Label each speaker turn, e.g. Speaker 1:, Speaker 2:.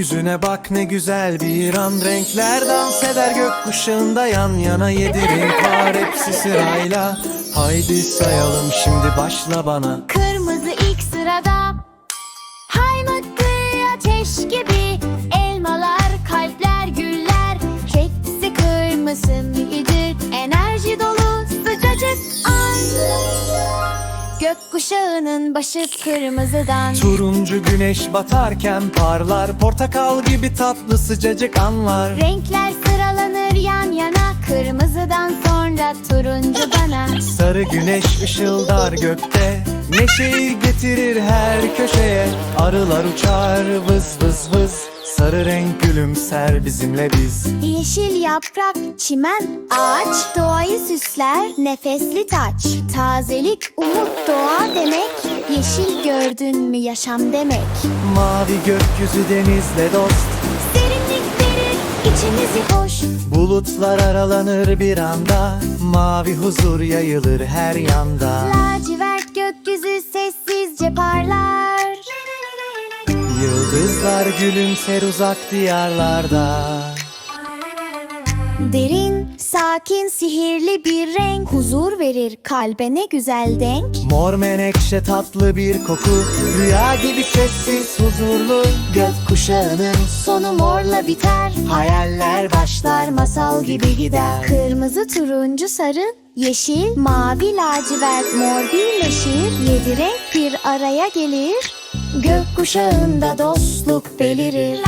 Speaker 1: Gökyüzüne bak ne güzel bir an. Renkler dans eder gökkuşağında yan yana. Yedi renk var hepsi sırayla. Haydi sayalım şimdi başla bana.
Speaker 2: Kırmızı Gökkuşağının başı kırmızıdan.
Speaker 1: Turuncu güneş batarken parlar Portakal gibi tatlı sıcacık anlar.
Speaker 2: Renkler sıralanır yan yana Kırmızıdan sonra turuncu bana.
Speaker 1: Sarı güneş ışıldar gökte Neşeyi getirir her köşeye. Arılar uçar vız vız vız Sarı renk gülümser bizimle biz.
Speaker 2: Yeşil yaprak, çimen, ağaç Doğayı süsler, nefesli taç. Tazelik, umut, doğa demek. Yeşil gördün mü yaşam demek.
Speaker 1: Mavi gökyüzü denizle dost.
Speaker 2: Serinlik verir, içimizi hoş.
Speaker 1: Bulutlar aralanır bir anda. Mavi huzur yayılır her yanda.
Speaker 2: Lacivert
Speaker 1: Yıldızlar gülümser uzak diyarlarda.
Speaker 2: Derin, sakin, sihirli bir renk. Huzur verir kalbe ne güzel denk.
Speaker 1: Mor menekşe tatlı bir koku. Rüya gibi sessiz huzurlu. Gökkuşağının
Speaker 2: Sonu morla biter.
Speaker 1: Hayaller başlar masal gibi gider.
Speaker 2: Kırmızı, turuncu, sarı, yeşil, mavi, lacivert, mor birleşir Yedi renk bir araya gelir Gökkuşağında dostluk belirir